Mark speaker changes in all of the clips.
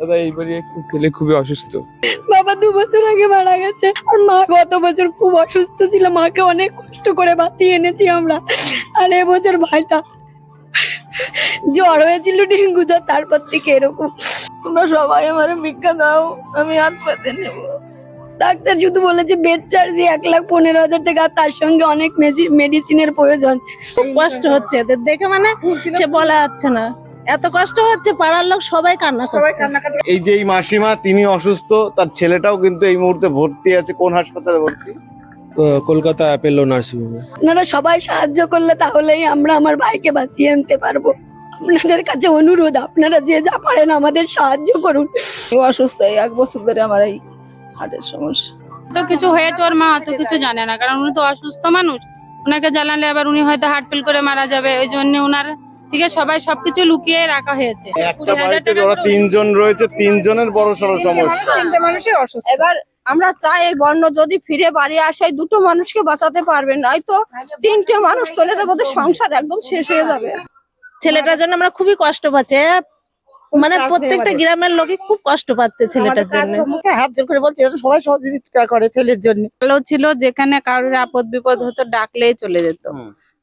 Speaker 1: দাদা এইবারই একটু ছেলে খুবই অসুস্থ।
Speaker 2: বাবা দু বছর আগে মারা গেছে আর মা গত বছর খুব অসুস্থ ছিল মাকে অনেক কষ্ট করে বাঁচিয়ে এনেছি আমরা। আর এবছর ভাইটা জ্বর হয়েছিল ডেঙ্গু জ্বর তারপর থেকে এরকম। তোমরা সবাই আমার ভিক্ষা দাও আমি হাত পাতে নেব। ডাক্তার শুধু বলেছে বেড চার্জ এক লাখ পনেরো হাজার টাকা তার সঙ্গে অনেক মেডিসিনের প্রয়োজন।
Speaker 3: কষ্ট হচ্ছে এদের দেখে মানে সে বলা যাচ্ছে না। এত কষ্ট হচ্ছে পাড়ার লোক সবাই কান্না করছে।
Speaker 4: এই যে এই মাসিমা তিনি অসুস্থ তার ছেলেটাও কিন্তু এই মুহূর্তে ভর্তি আছে কোন হাসপাতালে ভর্তি?
Speaker 5: কলকাতা অ্যাপেলো নার্সিংহোমে।
Speaker 2: আপনারা সবাই সাহায্য করলে তাহলেই আমরা আমার ভাইকে বাঁচিয়ে আনতে পারব। আপনাদের কাছে অনুরোধ আপনারা যে যা পারেন আমাদের সাহায্য করুন।
Speaker 3: ও অসুস্থ এই এক বছর ধরে আমার এই হার্টের সমস্যা।
Speaker 6: তো কিছু হয়েছে ওর মা অত কিছু জানে না কারণ উনি তো অসুস্থ মানুষ। ওনাকে জানালে আবার উনি হয়তো হার্ট ফেল করে মারা যাবে ওই জন্য ওনার থেকে সবাই সবকিছু লুকিয়ে রাখা হয়েছে।
Speaker 4: একটা বাড়িতে ওরা তিনজন রয়েছে তিনজনের বড় সড়ো সমস্যা।
Speaker 3: তিনটে মানুষের অসুস্থ। এবার আমরা চাই এই বর্ণ যদি ফিরে বাড়ি আসে দুটো মানুষকে বাঁচাতে পারবেন নয়তো তিনটে মানুষ চলে যাবে ওদের সংসার একদম শেষ হয়ে যাবে। ছেলেটার জন্য আমরা খুবই কষ্ট পাচ্ছি মানে প্রত্যেকটা গ্রামের লোকই খুব কষ্ট পাচ্ছে ছেলেটার জন্য। হাত জোর করে বলছে সবাই সহযোগিতা করে ছেলের জন্য।
Speaker 6: ভালো ছিল যেখানে কারোর আপদ বিপদ হতো ডাকলেই চলে যেত।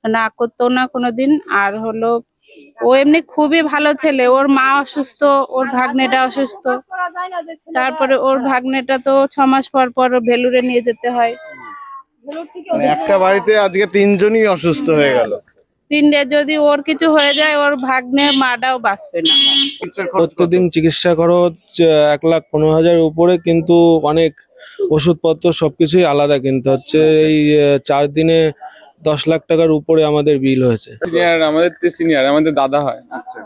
Speaker 6: না করতো না কোনোদিন। আর হলো ও এমনি খুবই ভালো ছেলে। ওর মা অসুস্থ ওর ভাগ্নেটা অসুস্থ। তারপরে ওর ভাগ্নেটা তো ছ মাস পর পর ভেলুরে নিয়ে যেতে হয়।
Speaker 4: মানে একটা বাড়িতে আজকে তিনজনই অসুস্থ হয়ে গেল।
Speaker 6: তিনটে যদি ওর কিছু হয়ে যায় ওর ভাগ্নে মাটাও বাঁচবে না।
Speaker 5: প্রত্যেকদিন চিকিৎসা খরচ এক লাখ পনেরো হাজার উপরে কিন্তু অনেক ওষুধপত্র সবকিছুই আলাদা কিনতে হচ্ছে। এই চার দিনে দশ লাখ টাকার উপরে আমাদের বিল হয়েছে।
Speaker 1: সিনিয়র আমাদের তো সিনিয়র আমাদের দাদা হয়।
Speaker 4: আচ্ছা।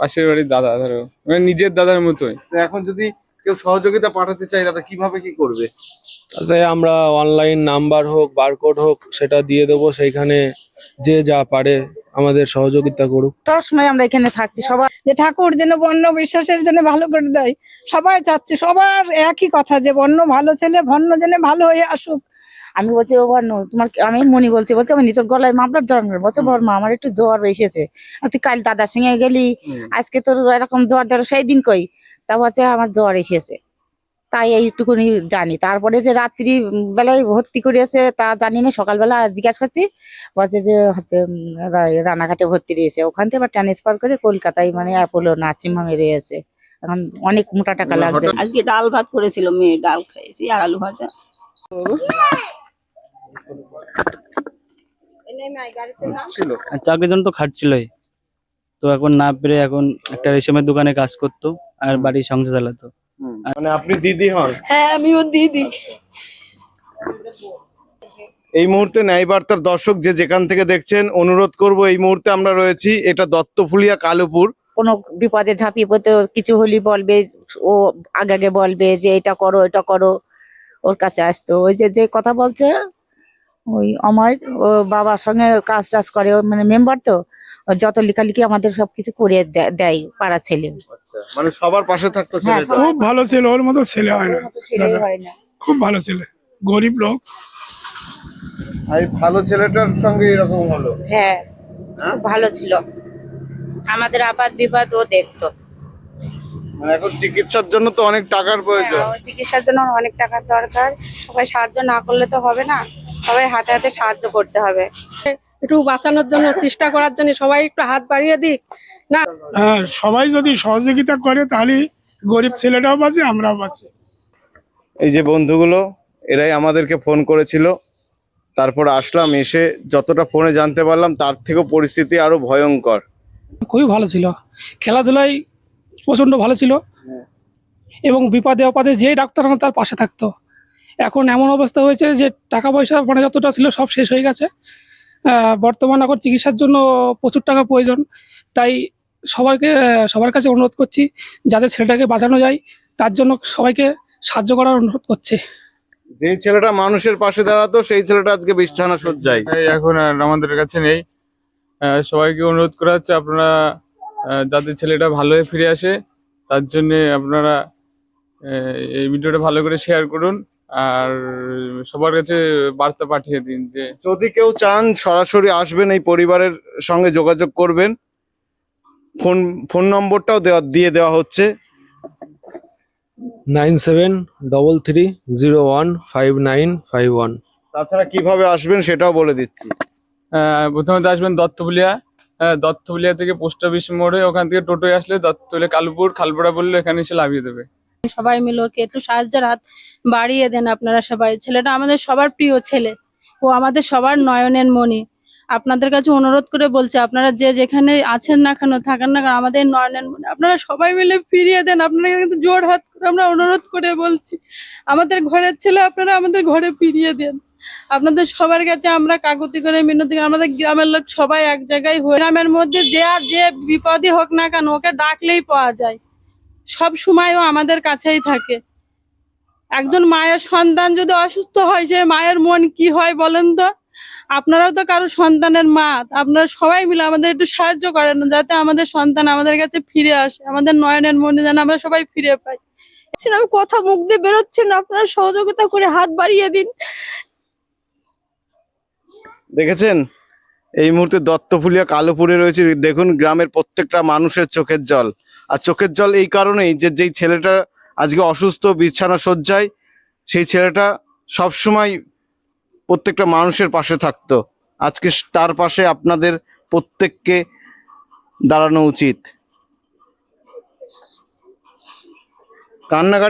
Speaker 1: পাশের বাড়ির দাদা ধরো। মানে নিজের দাদার মতোই।
Speaker 4: তো এখন যদি কেউ সহযোগিতা পাঠাতে চায় দাদা কীভাবে কি করবে?
Speaker 5: তাতে আমরা অনলাইন নাম্বার হোক বারকোড হোক সেটা দিয়ে দেবো সেইখানে যে যা পারে আমাদের সহযোগিতা করুক।
Speaker 3: সব সময় আমরা এখানে থাকছি সবাই
Speaker 2: যে ঠাকুর যেন বন্য বিশ্বাসের জন্য ভালো করে দেয় সবাই চাচ্ছে সবার একই কথা যে বন্য ভালো ছেলে বন্য যেন ভালো হয়ে আসুক।
Speaker 3: আমি বলছি ও বর্ণ তোমার আমি মনি বলছি বলছে আমি তোর গলায় মামলার জ্বর নেই বলছে বর্মা আমার একটু জ্বর এসেছে। তুই কাল দাদার সঙ্গে গেলি। আজকে তোর এরকম জ্বর ধরো সেই দিন কই? তা বলছে আমার জ্বর এসেছে। তাই এইটুকুনি জানি। তারপরে যে রাত্রি বেলায় ভর্তি করিয়েছে তা জানি না সকালবেলা জিজ্ঞাসা করছি। বলছে যে হচ্ছে রানাঘাটে ভর্তি রয়েছে। ওখান থেকে আবার ট্রান্সফার করে কলকাতায় মানে অ্যাপোলো নার্সিং হোমে রয়েছে। এখন অনেক মোটা টাকা লাগছে।
Speaker 2: আজকে ডাল ভাত করেছিল মেয়ে ডাল খাইছি আর আলু ভাজা।
Speaker 7: চাকরির জন্য তো খাটছিলই তো এখন না পেরে এখন একটা রেশমের দোকানে কাজ করতো আর বাড়ির সংসার চালাতো।
Speaker 4: মানে আপনি দিদি হন?
Speaker 2: হ্যাঁ আমি ওর দিদি।
Speaker 4: এই মুহূর্তে ন্যায় বার্তার দর্শক যে যেখান থেকে দেখছেন অনুরোধ করব এই মুহূর্তে আমরা রয়েছি এটা দত্তফুলিয়া কালুপুর।
Speaker 3: কোনো বিপদে ঝাঁপিয়ে পড়তে কিছু হলি বলবে ও আগে আগে বলবে যে এটা করো এটা করো ওর কাছে আসতো। ওই যে যে কথা বলছে ওই আমার ও বাবার সঙ্গে কাজ টাজ করে ও মানে মেম্বার তো। ও যত লেখালেখি আমাদের সবকিছু করে দে- দেয় পাড়া ছেলে।
Speaker 4: মানে সবার পাশে থাকতো
Speaker 3: হ্যাঁ,
Speaker 4: ছেলেটা।
Speaker 8: খুব ভালো ছেলে ওর মতো ছেলে হয় না
Speaker 3: ছেলে হয় না।
Speaker 8: খুব ভালো ছেলে গরিব লোক।
Speaker 4: আর এই ভালো ছেলেটার সঙ্গে এরকম হলো?
Speaker 9: হ্যাঁ
Speaker 4: হ্যাঁ?
Speaker 9: খুব ভালো ছিল। আমাদের আপাত বিপাদ ও দেখতো।
Speaker 4: মানে এখন চিকিৎসার জন্য তো অনেক টাকার প্রয়োজন।
Speaker 9: হ্যাঁ, চিকিৎসার জন্য অনেক টাকার দরকার। সবাই সাহায্য না করলে তো হবে না। সবাই হাতে হাতে সাহায্য করতে হবে।
Speaker 2: একটু বাঁচানোর জন্য চেষ্টা করার জন্য সবাই একটু হাত বাড়িয়ে দিক।
Speaker 8: হ্যাঁ সবাই যদি সহযোগিতা করে তাহলে গরিব ছেলেটাও বাঁচে আমরাও বাঁচি।
Speaker 4: এই যে বন্ধুগুলো এরাই আমাদেরকে ফোন করেছিল। তারপর আসলাম এসে যতটা ফোনে জানতে পারলাম তার থেকেও পরিস্থিতি আরও ভয়ঙ্কর।
Speaker 10: খুবই ভালো ছিল। খেলাধুলায় প্রচণ্ড ভালো ছিল। এবং বিপদে অপদে যে ডাক্তার আমার তার পাশে থাকতো। এখন এমন অবস্থা হয়েছে যে টাকা পয়সা মানে যতটা ছিল সব শেষ হয়ে গেছে। বর্তমান এখন চিকিৎসার জন্য প্রচুর টাকা প্রয়োজন। তাই সবাইকে সবার কাছে অনুরোধ করছি যাতে ছেলেটাকে বাঁচানো যায় তার জন্য সবাইকে সাহায্য করার অনুরোধ করছি।
Speaker 4: যে ছেলেটা মানুষের পাশে দাঁড়াতো সেই ছেলেটা আজকে বিছানা সজ্জায়
Speaker 1: এখন আর আমাদের কাছে নেই। সবাইকে অনুরোধ করা হচ্ছে আপনারা যাতে ছেলেটা ভালো হয়ে ফিরে আসে তার জন্য আপনারা এই ভিডিওটা ভালো করে শেয়ার করুন। আর সবার কাছে বার্তা পাঠিয়ে দিন যে
Speaker 4: যদি কেউ চান সরাসরি আসবেন এই পরিবারের সঙ্গে যোগাযোগ করবেন। ফোন ফোন নম্বরটাও দেওয়া দিয়ে দেওয়া হচ্ছে।
Speaker 5: Nine seven double three zero one five nine five one.
Speaker 4: তাছাড়া কীভাবে আসবেন সেটাও বলে দিচ্ছি।
Speaker 1: প্রথমে আসবেন দত্তপুলিয়া। হ্যাঁ দত্তপুলিয়া থেকে পোস্ট অফিস মোড়ে ওখান থেকে টোটোয় আসলে দত্তপুলিয়া কালপুর খালপাড়া বললে এখানে এসে লাভিয়ে দেবে।
Speaker 6: সবাই মিলে ওকে একটু সাহায্যের হাত বাড়িয়ে দেন আপনারা সবাই। ছেলেটা আমাদের সবার প্রিয় ছেলে। ও আমাদের সবার নয়নের মণি। আপনাদের কাছে অনুরোধ করে বলছে, আপনারা যে যেখানে আছেন না কেন, থাকেন না কেন, আমাদের নয়নের মণি, আপনারা সবাই মিলে ফিরিয়ে দেন। আপনারা কিন্তু জোর হাত করে আমরা অনুরোধ করে বলছি, আমাদের ঘরের ছেলে আপনারা আমাদের ঘরে ফিরিয়ে দেন। আপনাদের সবার কাছে আমরা কাকুতি করে মিনতি করে। আমাদের গ্রামের লোক সবাই এক জায়গায় হয়ে গ্রামের মধ্যে যে আর যে বিপদই হোক না কেন, ওকে ডাকলেই পাওয়া যায়। সব সময় ও আমাদের কাছেই থাকে। একজন মায়ের সন্তান যদি অসুস্থ হয় সে মায়ের মন কি হয় বলেন তো? আপনারাও তো কারও সন্তানের মা আপনারা সবাই মিলে আমাদের একটু সাহায্য করেন যাতে আমাদের সন্তান আমাদের কাছে ফিরে আসে আমাদের নয়নের মনে যেন আমরা সবাই ফিরে পাই।
Speaker 2: ছিলাম কথা মুখ দিয়ে বেরোচ্ছে না আপনারা সহযোগিতা করে হাত বাড়িয়ে দিন।
Speaker 4: দেখেছেন? এই মুহূর্তে দত্তফুলিয়া কালোপুরে রয়েছে। দেখুন, গ্রামের প্রত্যেকটা মানুষের চোখের জল। আর চোখের জল এই কারণেই যে, যেই ছেলেটা আজকে অসুস্থ, বিছানা শয্যায়, সেই ছেলেটা সবসময় প্রত্যেকটা মানুষের পাশে থাকতো। আজকে তার পাশে আপনাদের প্রত্যেককে দাঁড়ানো উচিত। কান্নাকাটি